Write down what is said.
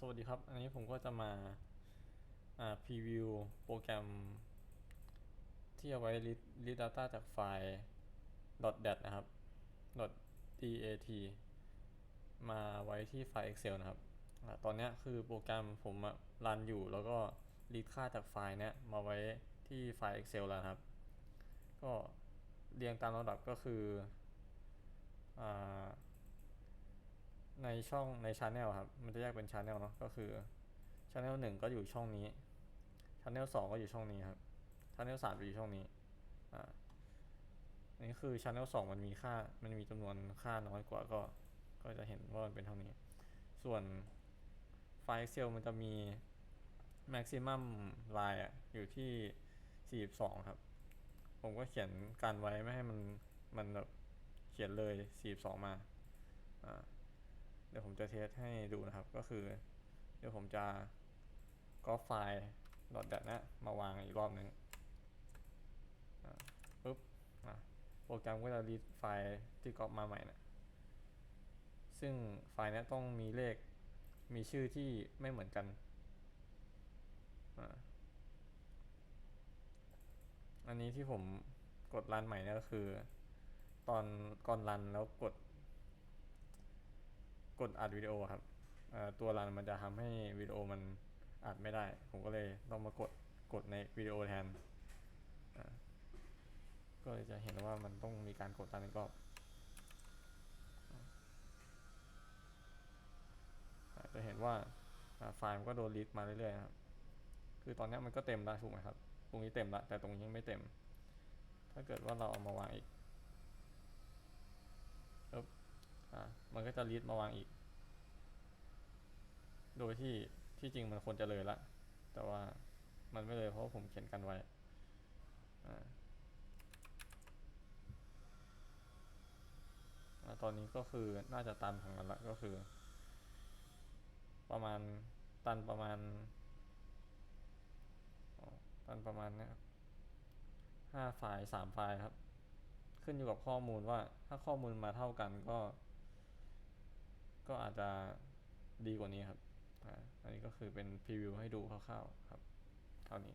สวัสดีครับ อันนี้ผมก็จะมาอ่าพรีวิวโปรแกรม ที่เอาไว้ read read data จากไฟล์ .dat นะครับ .dat มาไว้ที่ไฟล์ Excel นะครับอตอนนี้คือโปรแกรมผมรันอยู่แล้วก็ read ค่าจากไฟล์เนี้ยมาไว้ที่ไฟล์ Excel แล้วครับ ก็เรียงตามลำดับก็คืออ่า ในช่องในช anel ครับ มันจะแยกเป็นช anel เนาะก็คือช anel หนึ่งก็อยู่ช่องนี้ช anel สองก็อยู่ช่องนี้ครับช anel สามอยู่ช่องนี้อ่านนี้คือช anel สองมันมีค่ามันมีจำนวนค่าน้อยกว่าก็ก็จะเห็นว่ามันเป็นเท่านี้ ส่วนไฟล์ Excel มันจะมี maximum line อะอยู่ที่ 42 ครับ ผมก็เขียนการไว้ไม่ให้มันมันแบบเขียนเลย 42 มาอ่า เดี๋ยวผมจะเทสให้ดูนะครับ ก็คือ เดี๋ยวผมจะก๊อปไฟล์ .dat นะมาวางอีกรอบหนึ่งอ่าปุ๊บอะโปรแกรมก็จะรีดไฟล์ที่ก๊อปมาใหม่นะซึ่งไฟล์นี้ต้องมีเลขมีชื่อที่ไม่เหมือนกัน อันนี้ที่ผมกดรันใหม่นี่ก็คือ ตอนก่อนรันแล้วกด กดอัดวิดีโอครับตัวรันมันจะทำให้วิดีโอมันอัดไม่ได้ ผมก็เลยต้องมากดกดในวิดีโอแทนก็เลยจะเห็นว่ามันต้องมีการกดรันอีกรอบจะเห็นว่าไฟล์มันก็โดนลิสต์มาเรื่อยๆครับ คือตอนนี้มันก็เต็มแล้วถูกไหมครับ ตรงนี้เต็มละแต่ตรงนี้ยังไม่เต็ม ถ้าเกิดว่าเราเอามาวางอีกปึ๊บ อ่า มันก็จะลิสต์มาวางอีก โดยที่ที่จริงมันควรจะเลยละ แต่ว่ามันไม่เลยเพราะผมเขียนกันไว้อตอนนี้ก็คือน่าจะตันของมันละก็คือ ประมาณตันประมาณตันประมาณเนี้ยห้าไฟล์สามไฟล์ครับ ขึ้นอยู่กับข้อมูลว่าถ้าข้อมูลมาเท่ากันก็ ก็อาจจะดีกว่านี้ครับ อันนี้ก็คือเป็นพรีวิวให้ดูคร่าวๆครับ เท่านี้